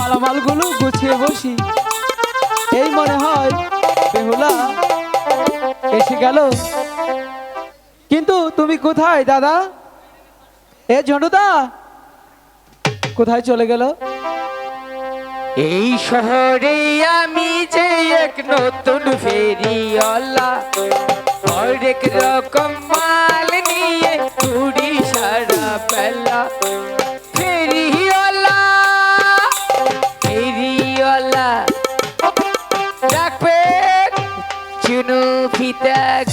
মালামালগুলো গুছিয়ে বসি। এই মনে হয় এসে গেল। কিন্তু তুমি কোথায়, দাদা? এ ঝন্টুদা কোথায় চলে গেল? এই শহরে আমি যে এক নতুন ফেরিওয়ালা, হরেক রকম মাল নিয়ে ঘুরি সারা বেলা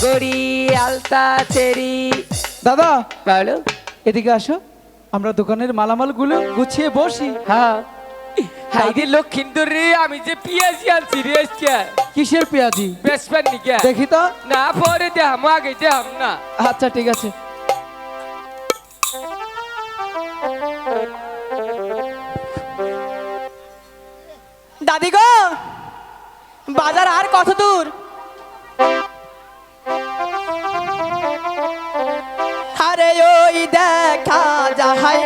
গড়ি আলতা চেরি। দাদা! বলো। এদিকে আসো। আমরা দোকানের মালামালগুলো গুছিয়ে বসি। হ্যাঁ। হাইদি লক্ষিন্দর রে আমি যে পিয়াজি আনছি রে আজকে। কিসের পেঁয়াজি? বেসবেন নিকে। দেখি তো। না পরে দেহাম আগে দেহাম না। আচ্ছা ঠিক আছে। দাদি গো বাজার আর কত দূর? দেখা যাহাই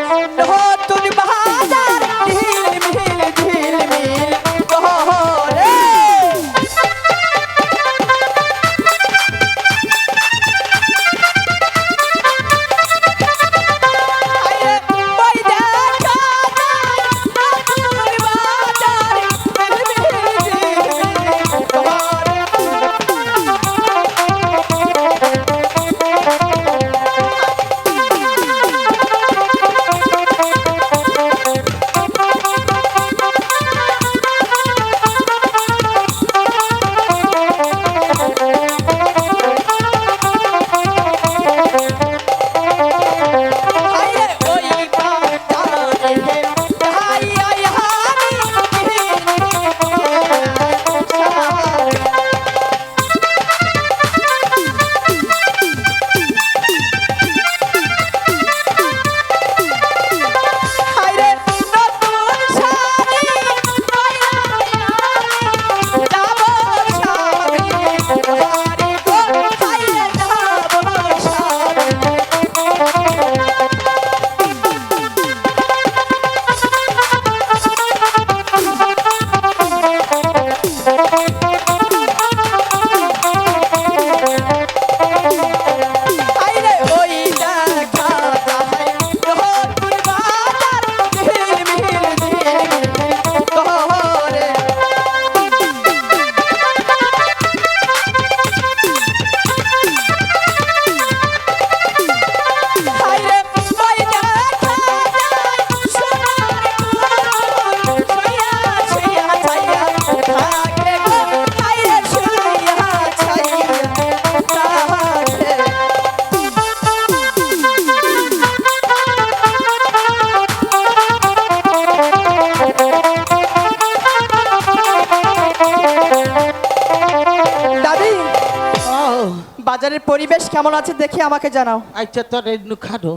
পরিবেশ কেমন আছে দেখে আমাকে জানাও। আচ্ছা তোর এমনি খাটো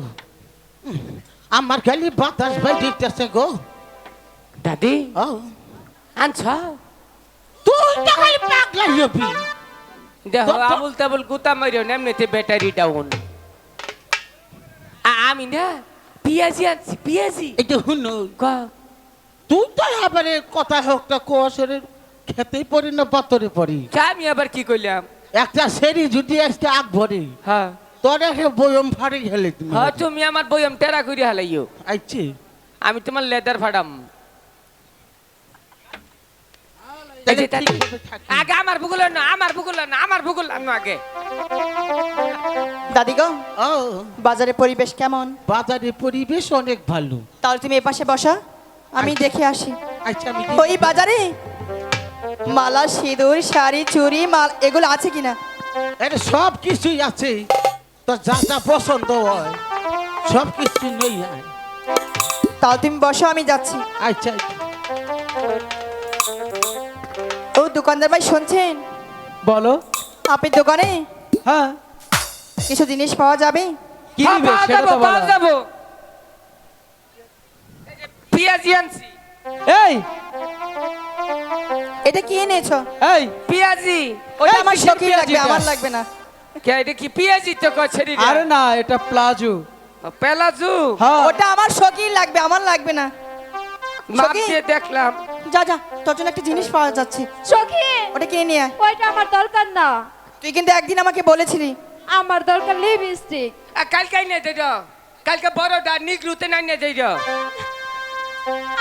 আমার খালি বাতাস ভাই দিতেছে গো। দাদি? ও। আনছ? তুই তো খালি পাগলা হবি। দেখো তো- তো- আবুল তাবুল গুতা মারিও না এমনিতে ব্যাটারি ডাউন আমি না পিয়াজি আনছি পিয়াজি। এটা ক? তুই তো এবারে কথা হোকটা কোয়াশরে খেতেই পড়ি না পাতরে পড়ি তা আমি আবার কি করলাম একটা সেরি যদি আজকে আগ ভরে। হ্যাঁ। তোর একটা বয়ম ফাড়ি খেলে তুমি। হ্যাঁ তুমি আমার বইম টেরা করে হালাইও। আইছে আমি তোমার লেদার ফাড়াম। আগে আমার ভূগোল না আমার ভূগোল না আমার ভূগোল না আগে। দাদি গো ও। বাজারের পরিবেশ কেমন? বাজারে পরিবেশ অনেক ভালো। তাহলে তুমি এপাশে বসা আমি দেখে আসি। আচ্ছা আমি ওই বাজারে মালা সিঁদুর শাড়ি চুড়ি মাল এগুলো আছে কিনা? এটা সব কিছুই আছে। তো যা যা পছন্দ হয় সব কিছু নেই তাহলে তুমি বসো আমি যাচ্ছি। আচ্ছা ও দোকানদার ভাই শুনছেন? বলো। আপনি দোকানে? হ্যাঁ। কিছু জিনিস পাওয়া যাবে? কি হ্যাঁ, নিবে পাওয়া সেটা যাব, তো পাওয়া বলো যাব। এই যে পেঁয়াজি আনছি। এই! এটা কি এনেছো এই। পেঁয়াজি। ওটা আমার শৌখিন লাগবে আমার লাগবে না। কে এটা কি পেঁয়াজি তো কছেরি আরে না এটা প্লাজো। পেলাজু? হ্যাঁ। ওটা আমার শৌখিন লাগবে আমার লাগবে না। মাপ দিয়ে দেখলাম। যা যা তোর জন্য একটা জিনিস পাওয়া যাচ্ছে। সখী ওটা কিনে নিয়ে আয়? ওইটা আমার দরকার না। তুই কিন্তু একদিন আমাকে বলেছিলি। আমার দরকার লিপস্টিক কালকে এনে দেই কালকে বড় বড়টা নিগলুতে না এনে দেই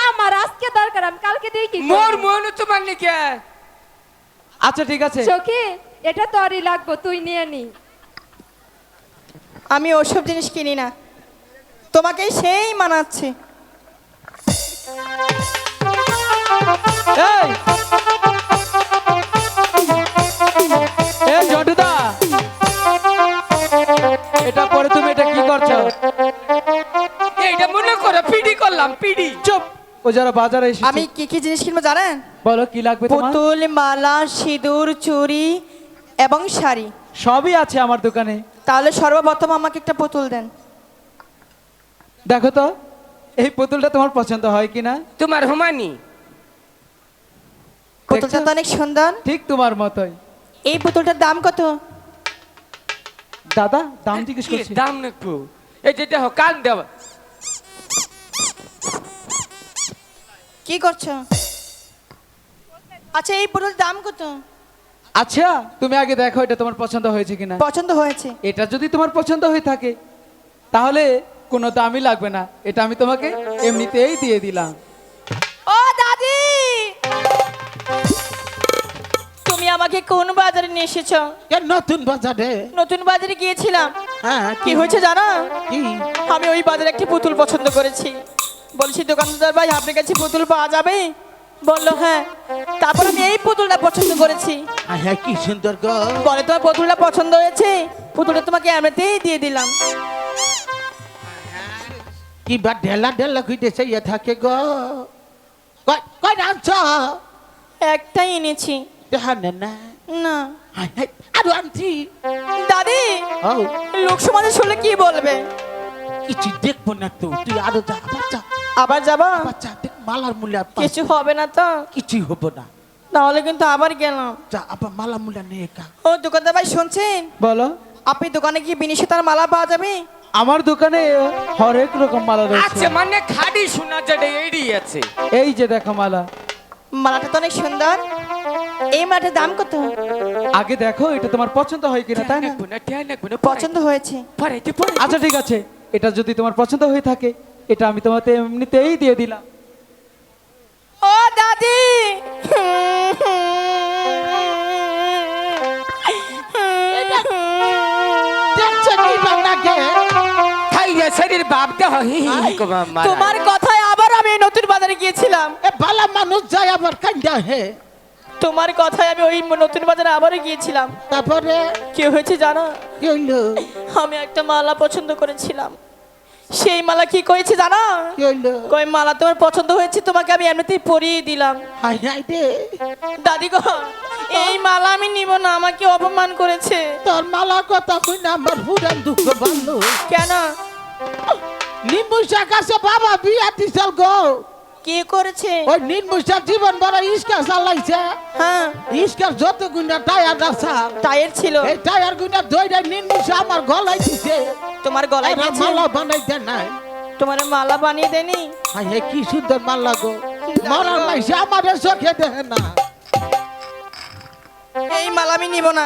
আমার আজকে দরকার আমি কালকে দিই কি মোর মন তো মানলি কে আচ্ছা ঠিক আছে। সখী এটা তোরই লাগবো তুই নিয়ে নি। আমি ওসব জিনিস কিনি না। তোমাকে সেই মানাচ্ছে। ও যারা বাজারে এসেছে। আমি কি কি জিনিস কিনবো জানেন? বলো কি লাগবে তোমার? পুতুল মালা সিঁদুর চুড়ি এবং শাড়ি। সবই আছে আমার দোকানে। তাহলে সর্বপ্রথম আমাকে একটা পুতুল দেন। দেখো তো এই পুতুলটা তোমার পছন্দ হয় কিনা তোমার হুমানি পুতুলটা তো অনেক সুন্দর। ঠিক তোমার মতোই। এই পুতুলটার দাম কত? দাদা দাম জিজ্ঞেস করছি। দাম নাকবো এই যে দেখো কান দেওয়া। কি করছ? আচ্ছা এই পুতুল দাম কত? আচ্ছা তুমি আগে দেখো এটা তোমার পছন্দ হয়েছে কিনা। পছন্দ হয়েছে। এটা যদি তোমার পছন্দ হয়ে থাকে তাহলে কোনো দামই লাগবে না। এটা আমি তোমাকে এমনিতেই দিয়ে দিলাম। ও দাদি! তুমি আমাকে কোন বাজারে নিয়ে এসেছ? এ নতুন বাজারে। নতুন বাজারে গিয়েছিলাম। হ্যাঁ কি? হয়েছে জানো? কি? আমি ওই বাজারে একটি পুতুল পছন্দ করেছি। বলছি দোকানদার ভাই আপনার কাছে পুতুল পাওয়া যাবে? বলল হ্যাঁ। তারপর আমি এই পুতুলটা পছন্দ করেছি। হ্যাঁ কি সুন্দর বলে তোমার পুতুলটা পছন্দ হয়েছে? পুতুলটা তোমাকে এমনিতেই দিয়ে দিলাম। কি বা ঢেলা ঢেলা কইতেছে ইয়ে থাকে গো। কই আনছ একটাই এনেছি। না। না আরও আনছি। দাদি ও। লোক সমাজে শুনলে কি বলবে? কিছু দেখব না তো তুই আরও যা বাচ্চা আবার যাবা? বাচ্চা দেখ মালার মূল্য কিছু হবে না তো। কিছুই হব না। তাহলে কিন্তু আবার গেলাম। যা আবার মালা মূল্য নিয়ে কা ও দোকানদার ভাই শুনছেন? বলো। আপনি দোকানে কি বিনিশে তার মালা পাওয়া যাবে? আমার দোকানে হরেক রকম মালা রয়েছে। আচ্ছা মানে শোনা যেটা এড়ি আছে। এই যে দেখো মালা। মালাটা তো অনেক সুন্দর। এই মালাটার দাম কত? আগে দেখো এটা তোমার পছন্দ হয় কিনা তাই না? পছন্দ হয়েছে। আচ্ছা ঠিক আছে। এটা যদি তোমার পছন্দ হয়ে থাকে এটা আমি তোমাকে এমনিতেই দিয়ে দিলাম। ও দাদি! তোমার কথায় আবার আমি নতুন বাজারে গিয়েছিলাম। এ বালা মানুষ যায় আবার কান্দা হে। তোমার কথায় আমি ওই নতুন বাজারে আবারও গিয়েছিলাম। তারপরে? কি হয়েছে জানো? কি হইল? আমি একটা মালা পছন্দ করেছিলাম। সেই মালা কি করেছে জানো? কি হইল? কই মালা তোমার পছন্দ হয়েছে তোমাকে আমি এমনিতেই পরিয়ে দিলাম। হাই হাই রে। দাদি গো এই মালা আমি নিব না আমাকে অপমান করেছে। তোর মালা কথা কই না আমার পুরান দুঃখ বান্ধব। কেন? নিম্বু আছে বাবা বিয়া দিছাল গো। কে করেছে? ওই নিম্বু শাক জীবন বড় ইস্কা চালাইছে। হ্যাঁ। ইস্কার যত গুণা টায়ার আছে টায়ার ছিল। এই টায়ার গুণা দইরা নিম্বু শাক আমার গলায় দিছে। তোমার গলায় দিয়েছে? মালা বানাই দেয় নাই। তোমার মালা বানিয়ে দেনি হাই হে কি সুন্দর মালা গো। মরার মাইসে আমাদের চোখে দেখে না। এই মালা আমি নিব না।